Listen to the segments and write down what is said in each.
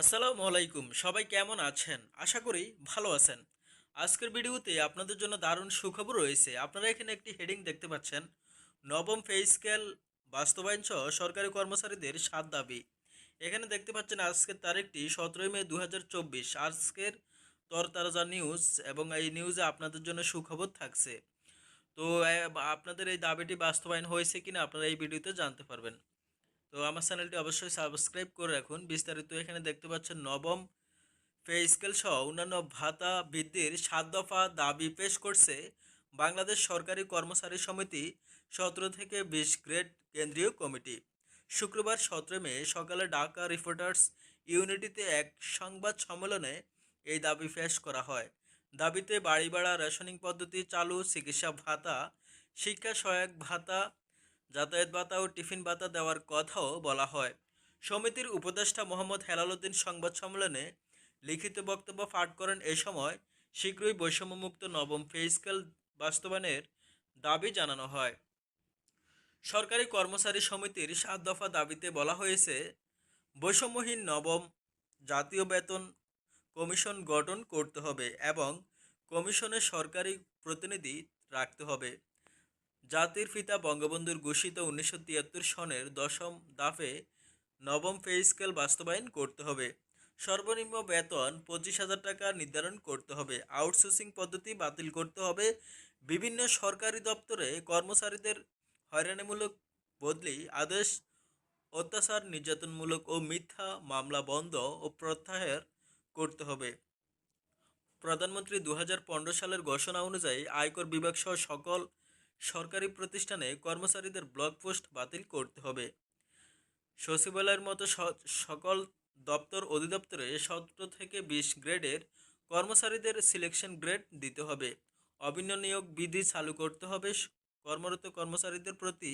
আসসালামু আলাইকুম, সবাই কেমন আছেন? আশা করি ভালো আছেন। আজকের ভিডিওতে আপনাদের জন্য দারুণ সুখবর রয়েছে। আপনারা এখানে একটি হেডিং দেখতে পাচ্ছেন। নবম পে স্কেল বাস্তবায়ন সহ সরকারি কর্মচারীদের সাত দাবি। এখানে দেখতে পাচ্ছেন আজকের তারিখটি সতেরোই মে দু হাজার চব্বিশ। আজকের তরতাজা নিউজ এবং এই নিউজে আপনাদের জন্য সুখবর থাকছে। তো আপনাদের এই দাবিটি বাস্তবায়ন হয়েছে কিনা আপনারা এই ভিডিওতে জানতে পারবেন। তো আমার চ্যানেলটি অবশ্যই সাবস্ক্রাইব করে রাখুন। বিস্তারিত এখানে দেখতে পাচ্ছেন, নবম পে স্কেল সহ অন্যান্য ভাতা বৃদ্ধির সাত দফা দাবি পেশ করছে বাংলাদেশ সরকারি কর্মচারী সমিতি সতেরো থেকে বিশ গ্রেড কেন্দ্রীয় কমিটি। শুক্রবার সতেরো মে সকালে ঢাকা রিপোর্টার্স ইউনিটিতে এক সংবাদ সম্মেলনে এই দাবি পেশ করা হয়। দাবিতে বাড়ি ভাড়া রেশনিং পদ্ধতি চালু, চিকিৎসা ভাতা, শিক্ষা সহায়ক ভাতা যাতায়াত ভাতা ও টিফিন ভাতা দেওয়ার কথাও বলা হয়। সমিতির উপদেষ্টা মোহাম্মদ হেলালুদ্দিন সংবাদ সম্মেলনে লিখিত বক্তব্য পাঠ করেন এ সময় শীঘ্রই বৈষম্যমুক্ত নবম পে বাস্তবায়নের দাবি জানানো হয়। সরকারি কর্মচারী সমিতির সাত দফা দাবিতে বলা হয়েছে, বৈষম্যহীন নবম জাতীয় বেতন কমিশন গঠন করতে হবে এবং কমিশনে সরকারি প্রতিনিধি রাখতে হবে। জাতির পিতা বঙ্গবন্ধুর ঘোষিত উনিশশো তিয়াত্তর সনের দশম দাফে নবম পে স্কেল বাস্তবায়ন করতে হবে। সর্বনিম্ন বেতন পঁচিশ হাজার টাকা নির্ধারণ করতে হবে। আউটসোর্সিং পদ্ধতি বাতিল করতে হবে। বিভিন্ন সরকারি দপ্তরে কর্মচারীদের হয়রানিমূলক বদলি, আদেশ, অত্যাচার নির্যাতনমূলক ও মিথ্যা মামলা বন্ধ ও প্রত্যাহার করতে হবে। প্রধানমন্ত্রী দু হাজার পনেরো সালের ঘোষণা অনুযায়ী আয়কর বিভাগ সহ সকল সরকারি প্রতিষ্ঠানে কর্মচারীদের ব্লক পোস্ট বাতিল করতে হবে। সচিবালয়ের মতো সকল দপ্তর অধিদপ্তরে সতেরো থেকে বিশ গ্রেডের কর্মচারীদের সিলেকশন গ্রেড দিতে হবে। অভিন্ন নিয়োগ বিধি চালু করতে হবে। কর্মরত কর্মচারীদের প্রতি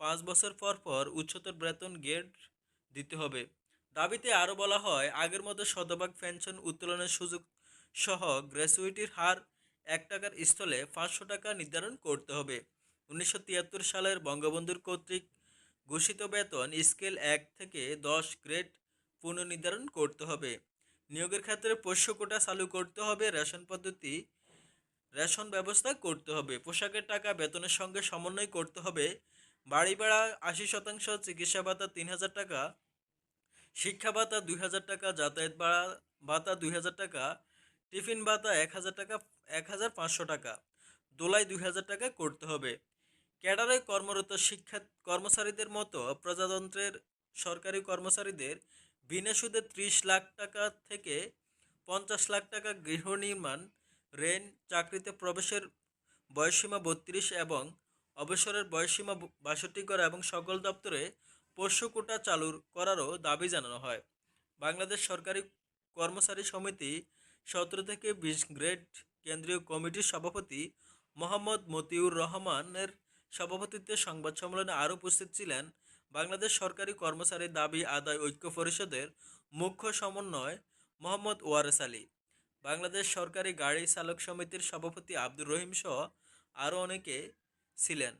পাঁচ বছর পর পর উচ্চতর বেতন গ্রেড দিতে হবে। দাবিতে আরও বলা হয়, আগের মতো শতভাগ পেনশন উত্তোলনের সুযোগ সহ গ্র্যাচুইটির হার এক টাকার স্থলে পাঁচশো টাকা নির্ধারণ করতে হবে। উনিশশো তিয়াত্তর সালের বঙ্গবন্ধুর কর্তৃক ঘোষিত বেতন স্কেল এক থেকে দশ গ্রেড পুনর্নির্ধারণ করতে হবে। নিয়োগের ক্ষেত্রে পোষ্য কোটা চালু করতে হবে, রেশন পদ্ধতি, রেশন ব্যবস্থা করতে হবে, পোশাকের টাকা বেতনের সঙ্গে সমন্বয় করতে হবে। বাড়ি ভাড়া আশি শতাংশ, চিকিৎসা ভাতা তিন হাজার টাকা, শিক্ষা ভাতা দুই হাজার টাকা, যাতায়াত ভাড়া ভাতা দুই হাজার টাকা টিফিন ভাতা এক হাজার টাকা, এক হাজার পাঁচশো টাকা, দোলাই দুই হাজার টাকা করতে হবে। ক্যাডারে কর্মরত শিক্ষা, কর্মচারীদের মতো প্রজাতন্ত্রের সরকারি কর্মচারীদের বিনা সুদে ত্রিশ লাখ টাকা থেকে পঞ্চাশ লাখ টাকা গৃহ নির্মাণ, রেন, চাকরিতে প্রবেশের বয়সীমা বত্রিশ এবং অবসরের বয়সীমা বাষট্টি করা এবং সকল দপ্তরে পোষ্য কোটা চালু করারও দাবি জানানো হয়। বাংলাদেশ সরকারি কর্মচারী সমিতি সতেরো থেকে বিশ গ্রেড কেন্দ্রীয় কমিটির সভাপতি মোহাম্মদ মতিউর রহমানের সভাপতিত্বে সংবাদ সম্মেলনে আরও উপস্থিত ছিলেন বাংলাদেশ সরকারি কর্মচারী দাবি আদায় ঐক্য পরিষদের মুখ্য সমন্বয় মোহাম্মদ ওয়ারেস আলী। বাংলাদেশ সরকারি গাড়ি চালক সমিতির সভাপতি আব্দুর রহিম সহ আরও অনেকে ছিলেন।